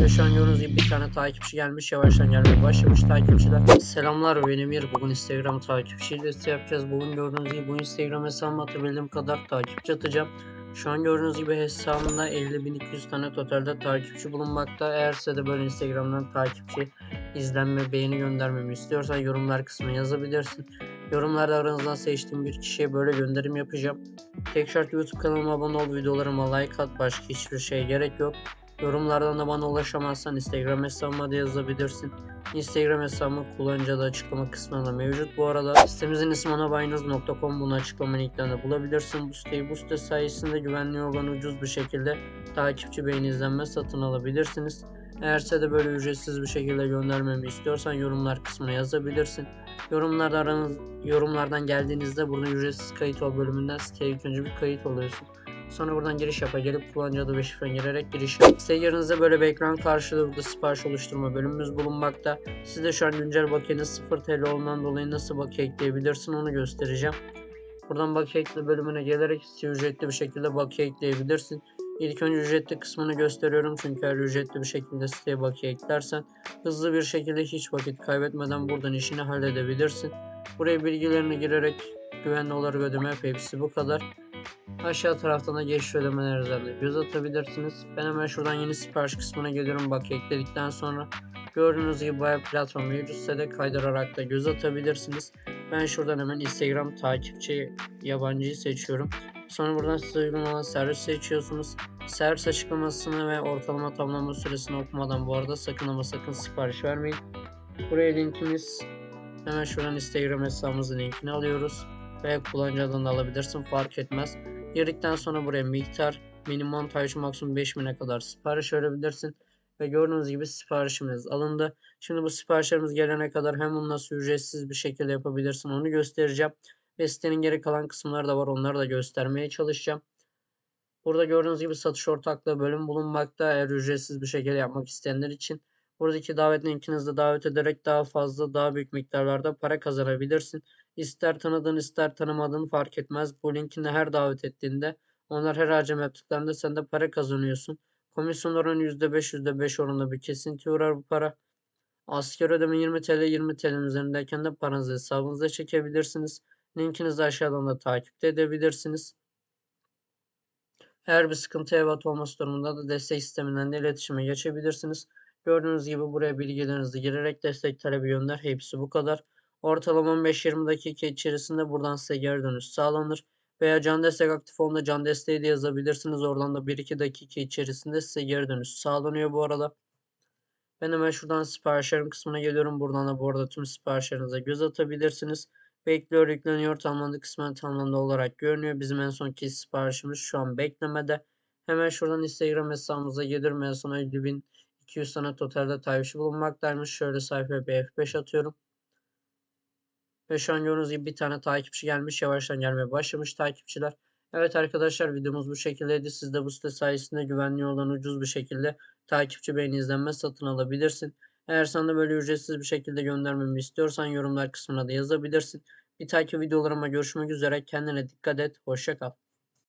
Ve şu an gördüğünüz gibi bir tane takipçi gelmiş. Yavaştan gelmeye başlamış takipçiler. Selamlar ben Emir. Bugün Instagram takipçi listesi yapacağız. Bugün gördüğünüz gibi bu Instagram hesabıma atabildiğim kadar takipçi atacağım. Şu an gördüğünüz gibi hesabımda 50.200 tane totalde takipçi bulunmakta. Eğer size de böyle Instagram'dan takipçi, izlenme, beğeni göndermemi istiyorsan yorumlar kısmına yazabilirsin. Yorumlarda aranızdan seçtiğim bir kişiye böyle gönderim yapacağım. Tek şart YouTube kanalıma abone ol, videolarıma like at, başka hiçbir şeye gerek yok. Yorumlardan da bana ulaşamazsan Instagram hesabıma da yazabilirsin. Instagram hesabımı kullanıcı da açıklama kısmında mevcut. Bu arada sitemizin ismi onabaynız.com bunu açıklama linklerinde bulabilirsin. Bu siteyi bu site sayesinde güvenli olan ucuz bir şekilde takipçi beğeni izlenme satın alabilirsiniz. Eğer size de böyle ücretsiz bir şekilde göndermemi istiyorsan yorumlar kısmına yazabilirsin. Yorumlarda yorumlardan geldiğinizde burada ücretsiz kayıt ol bölümünden siteye ilk önce bir kayıt oluyorsun. Sonra buradan giriş yapa gelip kullanıcı adı ve şifren girerek giriş yap. Site böyle bir ekran burada sipariş oluşturma bölümümüz bulunmakta. Siz de şu an güncel bakiyeniz 0 TL olduğundan dolayı nasıl bakiye ekleyebilirsin onu göstereceğim. Buradan bakiye ekle bölümüne gelerek siteye ücretli bir şekilde bakiye ekleyebilirsin. İlk önce ücretli kısmını gösteriyorum çünkü eğer ücretli bir şekilde siteye bakiye eklersen hızlı bir şekilde hiç vakit kaybetmeden buradan işini halledebilirsin. Buraya bilgilerini girerek güvenli olarak ödeme hepsi bu kadar. Aşağı taraftan da geçiş ödemeler üzerinde göz atabilirsiniz. Ben hemen şuradan yeni sipariş kısmına geliyorum. Bak ekledikten sonra gördüğünüz gibi bayağı platform mevcutsa da kaydırarak da göz atabilirsiniz. Ben şuradan hemen Instagram takipçi yabancıyı seçiyorum. Sonra buradan size uygun olan servis seçiyorsunuz. Servis açıklamasını ve ortalama tamamlama süresini okumadan bu arada sakın ama sakın sipariş vermeyin. Buraya linkimiz hemen şuradan Instagram hesabımızın linkini alıyoruz. Ve kullanıcı adını da alabilirsin fark etmez. Girdikten sonra buraya miktar, minimum montaj maksimum 5000'e kadar sipariş verebilirsin. Ve gördüğünüz gibi siparişimiz alındı. Şimdi bu siparişlerimiz gelene kadar hem bunu nasıl ücretsiz bir şekilde yapabilirsin onu göstereceğim. Ve sitenin geri kalan kısımları da var onları da göstermeye çalışacağım. Burada gördüğünüz gibi satış ortaklığı bölüm bulunmakta. Eğer ücretsiz bir şekilde yapmak isteyenler için. Buradaki davet linkinizde davet ederek daha fazla daha büyük miktarlarda para kazanabilirsin. İster tanıdığın ister tanımadığın fark etmez. Bu linkinde her davet ettiğinde onlar her harcama yaptıklarında sen de para kazanıyorsun. Komisyon oranı %5 %5 oranında bir kesinti uğrar bu para. Asker ödeme 20 TL 20 TL üzerindeyken de paranızı hesabınıza çekebilirsiniz. Linkinizi aşağıdan da takip edebilirsiniz. Eğer bir sıkıntı evat olması durumunda da destek sisteminden de iletişime geçebilirsiniz. Gördüğünüz gibi buraya bilgilerinizi girerek destek talebi gönder. Hepsi bu kadar. Ortalama 15-20 dakika içerisinde buradan size geri dönüş sağlanır. Veya can destek aktif olduğunda can desteği de yazabilirsiniz. Oradan da 1-2 dakika içerisinde size geri dönüş sağlanıyor bu arada. Ben hemen şuradan siparişlerim kısmına geliyorum. Buradan da bu arada tüm siparişlerinize göz atabilirsiniz. Bekliyor yükleniyor tamamlandı kısmen tamamlandı olarak görünüyor. Bizim en sonki siparişimiz şu an beklemede. Hemen şuradan Instagram hesabımıza gelirim. En son 50.200 tane totalde takipçi bulunmaktaymış. Şöyle sayfaya bir F5 atıyorum. Ve şu an gördüğünüz gibi bir tane takipçi gelmiş. Yavaştan gelmeye başlamış takipçiler. Evet arkadaşlar videomuz bu şekildeydi. Siz de bu site sayesinde güvenli olan ucuz bir şekilde takipçi beğeni izlenme satın alabilirsin. Eğer sen de böyle ücretsiz bir şekilde göndermemi istiyorsan yorumlar kısmına da yazabilirsin. Bir takip videolarıma görüşmek üzere. Kendine dikkat et. Hoşça kal.